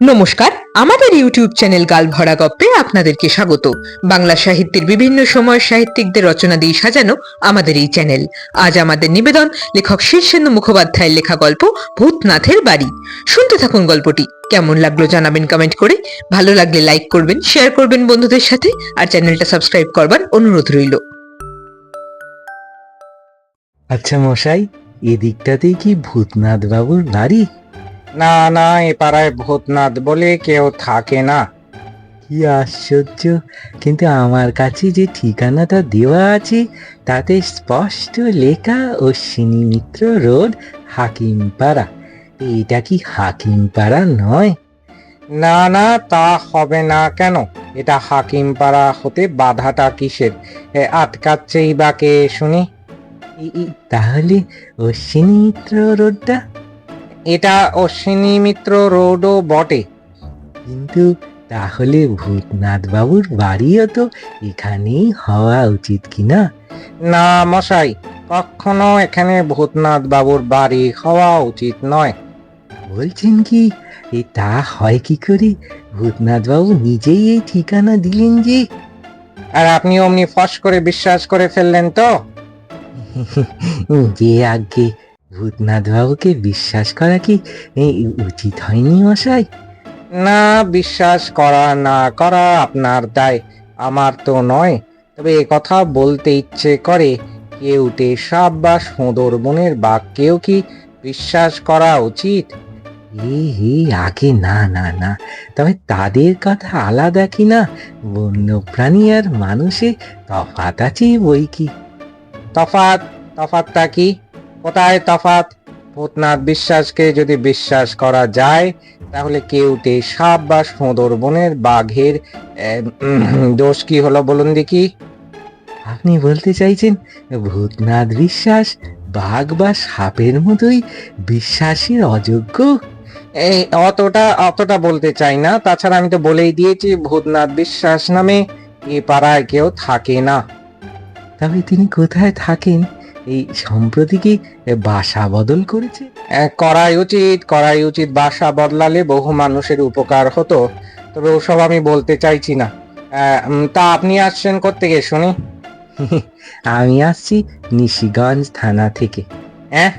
নমস্কার, আমাদের YouTube channel গাল ভরা গপ্পে আপনাদেরকে স্বাগত। বাংলা সাহিত্যের বিভিন্ন সময় সাহিত্যিকদের রচনা দিয়ে সাজানো আমাদের এই চ্যানেল। আজ আমাদের নিবেদন, লেখক শীর্ষেন্দু মুখোপাধ্যায়ের লেখা গল্প ভূতনাথের বাড়ি। শুনতে থাকুন গল্পটি, কেমন লাগল জানাবেন কমেন্ট করে। ভালো লাগলে লাইক করবেন শেয়ার করবেন বন্ধুদের সাথে, আর চ্যানেলটা সাবস্ক্রাইব করবার অনুরোধ রইল। আচ্ছা মশাই, এদিকটাতেই কি ভূতনাথ বাবুর বাড়ি? না না এ পাড়ায় ভূতনাথ বলে কেউ থাকে না। কি আশ্চর্য! কিন্তু আমার কাছে যে ঠিকানাটা দেওয়া আছে তাতে স্পষ্ট লেখা অশ্বিনী মিত্র রোড হাকিমপাড়া। এটা কি হাকিমপাড়া নয়? না না তা হবে না কেন? এটা হাকিমপাড়া হতে বাধাটা কিসের? এ, আটকাচ্ছেই বা কে শুনি? তাহলে অশ্বিনী মিত্র রোডটা এটা অশ্বিনী মিত্র রোডও বটে। কিন্তু তাহলে ভূতনাথ বাবুর বাড়িও তো এখানেই হওয়া উচিত কি না না মশাই, কখনো এখানে ভূতনাথ বাবুর বাড়ি হওয়া উচিত নয়। বলছেন কি, এ তা হয় কি করে? ভূতনাথ বাবু নিজেই এই ঠিকানা দিলেন যে। আর আপনি অমনি ফস করে বিশ্বাস করে ফেললেন তো? যে আগে ভূতনাথ বাবুকে বিশ্বাস করা কি এ, উচিত হয়নি মশাই? না বিশ্বাস করা না করা আপনার দায় আমার তো নয়। তবে কথা বলতে ইচ্ছে করে কেউটে সাপ বা সুন্দরবনের বাঘকেও কি বিশ্বাস করা উচিত? হে আগে না না না। তবে তাদের কথা আলাদা কি না? বন্যপ্রাণী আর মানুষে তফাত আছে বই কি? তফাত তফাতটা কি? কোথায় তফাত ভূতনাথ বিশ্বাসকে যদি বিশ্বাস করা যায়, তাহলে কেউটে সাপ বা সুন্দরবনের বাঘের দোষ কি হলো বলুন দেখি। আপনি বলতে চাইছেন ভূতনাথ বিশ্বাস বাঘ বা সাপের মতোই বিশ্বাসের অযোগ্য? এই অতটা অতটা বলতে চাই না। তাছাড়া আমি তো বলেই দিয়েছি ভূতনাথ বিশ্বাস নামে এ পাড়ায় কেউ থাকে না। তবে তিনি কোথায় থাকেন? এই সম্প্রতি কি বাসা বদল করেছে? করাই উচিত করাই উচিত। বাসা বদলালে বহু মানুষের উপকার হতো। তবে ওসব আমি বলতে চাইছি না। তা আপনি আসছেন কোত্থেকে শুনি? আমি আসছি নিশিগঞ্জ থানা থেকে। হ্যাঁ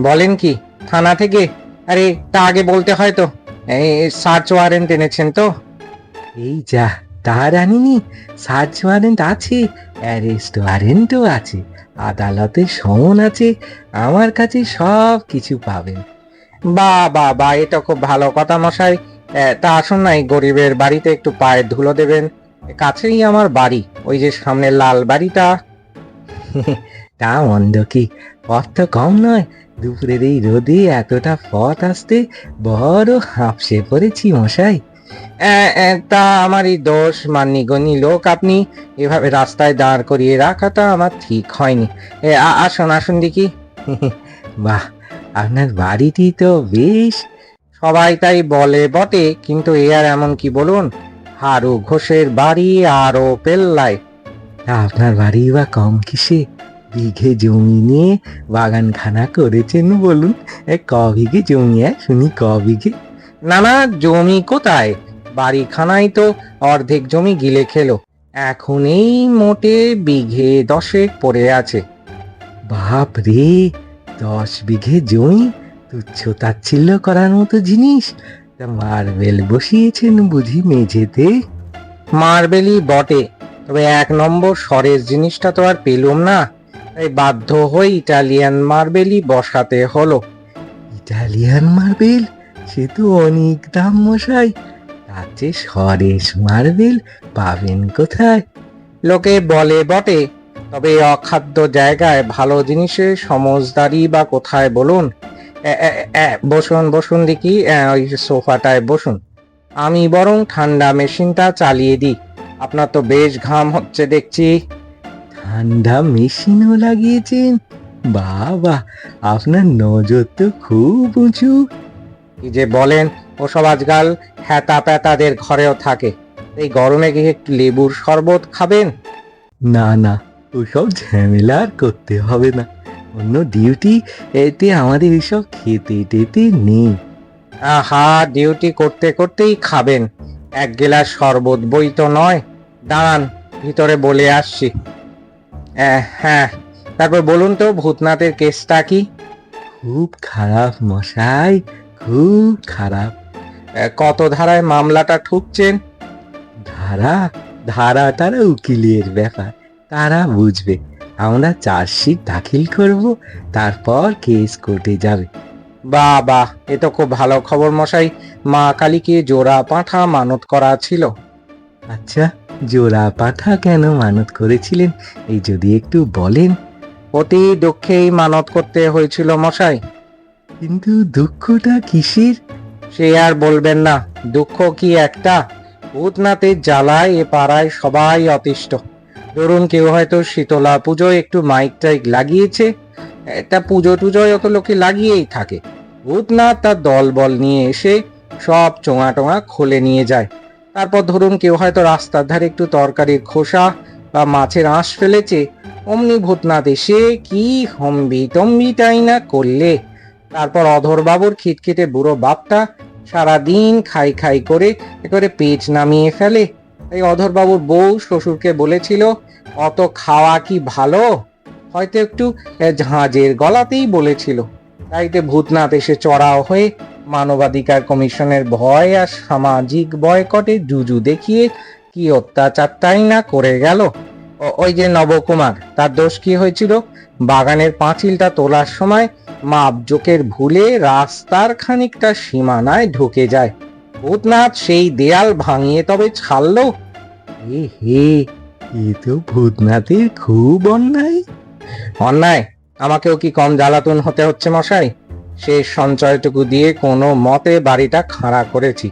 বলেন কি থানা থেকে? আরে তা আগে বলতে হয় তো। এই সার্চ ওয়ারেন্ট এনেছেন তো। এই যা তার আনিনি সার্চ ওয়ারেন্ট আছে অ্যারেস্ট ওয়ারেন্টও আছে। আদালতে সমন আছে, আমার কাছে সব কিছু পাবেন। বা বা বা, এটা খুব ভালো কথা মশাই। তা আসুন না, এই গরিবের বাড়িতে একটু পায়ের ধুলো দেবেন। কাছেই আমার বাড়ি, ওই যে সামনে লাল বাড়িটা। তা মন্দ কি, পথ তো কম নয়। দুপুরের এই রোদে এতটা পথ আসতে বড় হাঁপসে পড়েছি মশাই। তা আমারই দোষ মান্যিগণী লোক, আপনি এভাবে রাস্তায় দাঁড় করিয়ে রাখাটা আমার ঠিক হয়নি। আসুন আসুন দেখি। বাহ, আপনার বাড়িটি তো বেশ সবাই তাই বলে বটে, কিন্তু এ আর এমন কি বলুন? হারু ঘোষের বাড়ি আরও পেল্লায়। আপনার বাড়ি বা কম কিসে? বিঘে জমি নিয়ে বাগানখানা করেছেন বলুন। ক বিঘে জমি শুনি, ক না না জমি কোথায়? বাড়িখানাই তো অর্ধেক জমি গিলে খেলো। এখন এই মোটে বিঘে দশেক পড়ে আছে। বাপ রে, দশ বিঘে জমি? তুচ্ছ তাচ্ছিল্য করার মতো জিনিস? তা মার্বেল বসিয়েছেন বুঝি মেঝেতে? মার্বেলই বটে, তবে এক নম্বর সরের জিনিসটা তো আর পেলুম না। তাই বাধ্য হয়ে ইটালিয়ান মার্বেলই বসাতে হলো। Italian marble? সে তো অনেক দাম মশাই। তার চেয়ে সরেশ মার্বেল পাবেন কোথায়? লোকে বলে বটে তবে অখাদ্য জায়গায় ভালো জিনিসের সমজদারি বা কোথায় বলুন? বসুন বসুন দেখি ওই সোফাটায় বসুন। আমি বরং ঠান্ডা মেশিনটা চালিয়ে দিই। আপনার তো বেশ ঘাম হচ্ছে দেখছি। ঠান্ডা মেশিনও লাগিয়েছেন? বাবা আপনার নজর তো খুব উঁচু। যে বলেন ওসব আজকাল হ্যাতা প্যাতাদের ঘরেও থাকে। এই গরমে গিয়ে একটু লেবুর শরবত খাবেন? না না ওসব ঝামেলা আর করতে হবে না। অন্য ডিউটি এতে আমাদের এসব খেতে টেতে নেই। আহা ডিউটি করতে করতেই খাবেন। এক গেলাস শরবত বই তো নয়। দাঁড়ান ভিতরে বলে আসছি। হ্যাঁ তারপর বলুন তো ভূতনাথের কেসটা কি? খুব খারাপ মশাই। খুব খারাপ। কত ধারায় মামলাটা ঠুকছেন? ধারা? ধারা তারা উকিলের ব্যাপার। তারা বুঝবে। আমরা চার্জশিট দাখিল করব তারপর কেস কোর্টে যাবে। বা বা এ তো খুব ভালো খবর মশাই। মা কালীকে জোড়া পাঁঠা মানত করা ছিল। আচ্ছা জোড়া পাঠা কেন মানত করেছিলেন? এই যদি একটু বলেন। অতি দুঃখেই মানত করতে হয়েছিল মশাই। কিন্তু দুঃখটা কিসের? সে আর বলবেন না, দুঃখ কি একটা? ভূতনাথের জ্বালায় এ পাড়ায় সবাই অতিষ্ঠ। ধরুন কেউ হয়তো শীতলা পুজোয় একটু মাইক টাইক লাগিয়েছে। একটা পুজো টুজোয় অত লোকে লাগিয়েই থাকে। ভূতনাথ তার দল বল নিয়ে এসে সব চোঙা টোঙা খুলে নিয়ে যায়। তারপর ধরুন কেউ হয়তো রাস্তার ধারে একটু তরকারির খোসা বা মাছের আঁশ ফেলেছে। অমনি ভূতনাথ এসে কি হম্বি তম্বিটাই না করলে? তারপর অধরবাবুর খিটখিটে বুড়ো বাপটা সারাদিন খাই খাই করে একেবারে পেট নামিয়ে ফেলে। তাই অধরবাবুর বউ শ্বশুরকে বলেছিল, অত খাওয়া কি ভালো? হয়তো একটু ঝাঁজের গলাতেই বলেছিল। তাইতে ভূতনাথ এসে চড়াও হয়ে মানবাধিকার কমিশনের ভয় আর সামাজিক বয়কটে জুজু দেখিয়ে কি অত্যাচারটাই না করে গেল? ওই যে নবকুমার, তার দোষ কি হয়েছিল? বাগানের পাঁচিলটা তোলার সময় মাপজোকের ভুলে রাস্তার খানিকটা সীমানায় ঢুকে যায়। ভূতনাথ সেই দেয়াল ভাঙিয়ে তবে ছাড়লো, এ হে, এ তো ভূতনাথের খুব অন্যায়। অন্যায়? আমাকেও কি কম জ্বালাতন হতে হচ্ছে মশাই? শেষ সঞ্চয়টুকু দিয়ে কোনো মতে বাড়িটা খাড়া করেছি।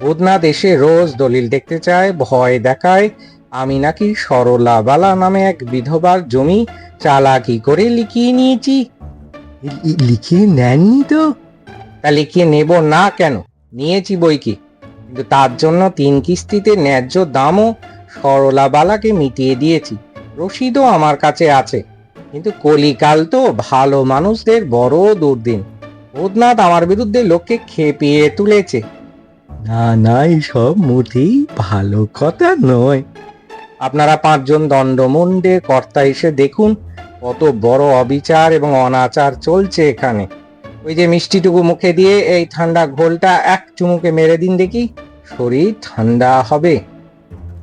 ভূতনাথ এসে রোজ দলিল দেখতে চায়, ভয় দেখায়, আমি নাকি সরলা বালা নামে এক বিধবার জমি চালাকি করে লিখিয়ে নিয়েছি। লি- লি- লিখিয়ে নেননি তো? তা লিখিয়ে নেব না কেন? নিয়েছি বই কি? কিন্তু তার জন্য তিন কিস্তিতে ন্যায্য দামও সরলা বালাকে মিটিয়ে দিয়েছি। রসিদও আমার কাছে আছে। কিন্তু কলিকাল তো ভালো মানুষদের বড় দুর্দিন। ভূতনাথ আমার বিরুদ্ধে লোককে খেপিয়ে তুলেছে। না না এসব মোটেই ভালো কথা নয়। আপনারা পাঁচজন দণ্ডমুণ্ডে কর্তা এসে দেখুন কত বড় অবিচার এবং অনাচার চলছে এখানে। ওই যে মিষ্টিটুকু মুখে দিয়ে এই ঠান্ডা ঘোলটা এক চুমুকে মেরে দিন দেখি শরীর ঠান্ডা হবে।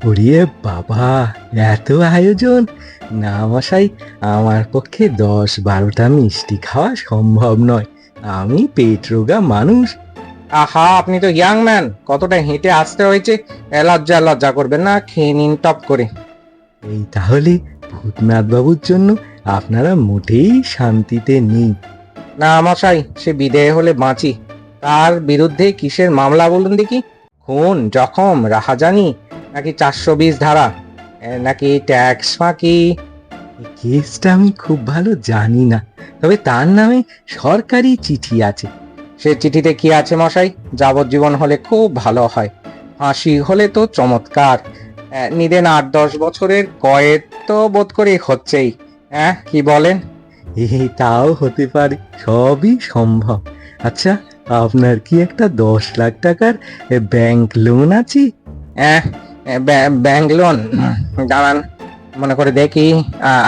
ওরে বাবা এত আয়োজন! না মশাই আমার পক্ষে দশ বারোটা মিষ্টি খাওয়া সম্ভব নয়। আমি পেট রোগা মানুষ। আহা আপনি তো ইয়াং ম্যান কতটা হেঁটে আসতে হয়েছে। লজ্জা লজ্জা করবেন না খেয়ে নিন টপ করে। এই তাহলে ভূতনাথ বাবুর জন্য আপনারা মোটেই শান্তিতে নেই। না মশাই সে বিদেয় হলে বাঁচি। তার বিরুদ্ধে কিসের মামলা বলুন দেখি? খুন জখম রাহাজানি নাকি চারশো বিশ ধারা নাকি ট্যাক্স ফাঁকি? কেসটা আমি খুব ভালো জানি না তবে তার নামে সরকারি চিঠি আছে। সে চিঠিতে কি আছে মশাই? যাবজ্জীবন হলে খুব ভালো হয়। ফাঁসি হলে তো চমৎকার। নিদেন আট দশ বছরের কয়েদ তো বোধ করে হচ্ছেই। হ্যাঁ কি বলেন? এই তাও হতে পারে সবই সম্ভব। আচ্ছা আপনার কি একটা দশ লাখ টাকার ব্যাংক লোন আছে? হ্যাঁ ব্যাংক লোন? দাঁড়ান মনে করে দেখি।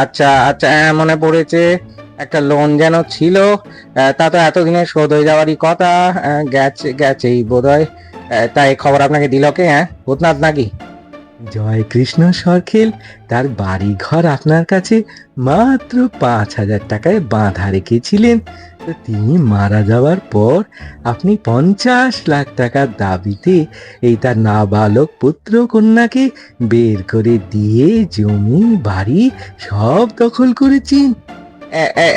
আচ্ছা আচ্ছা হ্যাঁ, মনে পড়েছে একটা লোন যেন ছিল। তা তো এতদিনে শোধ হয়ে যাওয়ারই কথা। গেছে গেছেই বোধ হয় তাই খবর আপনাকে দিল কে হ্যাঁ? ভূতনাথ নাকি? জয় কৃষ্ণ সরখেল, তার বাড়ি ঘর আপনার কাছে। মাত্র পাঁচ হাজার টাকায় বাঁধা রেখেছিলেন। তো তিনি মারা যাওয়ার পর আপনি পঞ্চাশ লাখ টাকার দাবিতে এই তার নাবালক পুত্র কন্যাকে বের করে দিয়ে জমি, বাড়ি সব দখল করেছেন।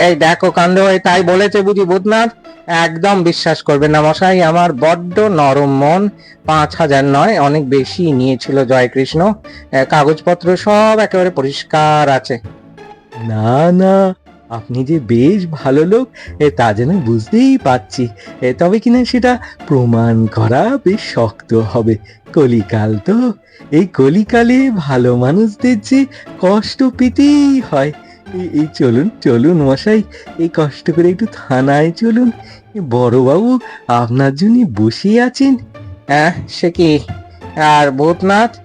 এই দেখো কাণ্ড হয়ে তাই বলেছে বুঝি বুধনাথ একদম বিশ্বাস করবেন না মশাই, আমার বড্ড নরম মন, পাঁচ হাজার নয়, অনেক বেশি নিয়েছিল জয়কৃষ্ণ। কাগজপত্র সব একেবারে পরিষ্কার আছে। না না, আপনি যে বেশ ভালো লোক, এ, তা যেন বুঝতেই পাচ্ছি এ, তবে কিনা সেটা প্রমাণ করা বেশ শক্ত হবে। কলিকাল তো, এই কলিকালে ভালো মানুষদের যে কষ্ট পেতেই হয়। এই- চলুন চলুন মশাই, এই কষ্ট করে একটু থানায় চলুন। বড়বাবু, আপনার জন্য বসে আছেন। হ্যাঁ সে কি? আর ভূতনাথ?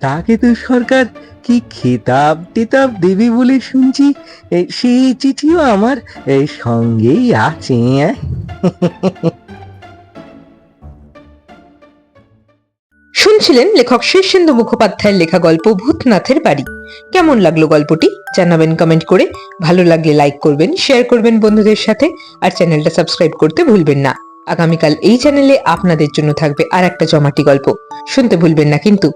তাকে তো সরকার কি খেতাব টেতাব দেবে বলে শুনছি। সেই চিঠিও আমার সঙ্গেই আছে হ্যাঁ? শুনছিলেন লেখক শীর্ষেন্দু মুখোপাধ্যায়ের লেখা গল্প ভূতনাথের বাড়ি। কেমন লাগল গল্পটি? জানাবেন কমেন্ট করে। ভালো লাগলে লাইক করবেন শেয়ার করবেন বন্ধুদের সাথে, আর চ্যানেলটা সাবস্ক্রাইব করতে ভুলবেন না। আগামীকাল এই চ্যানেলে আপনাদের জন্য থাকবে আর একটা জমাটি গল্প। শুনতে ভুলবেন না কিন্তু।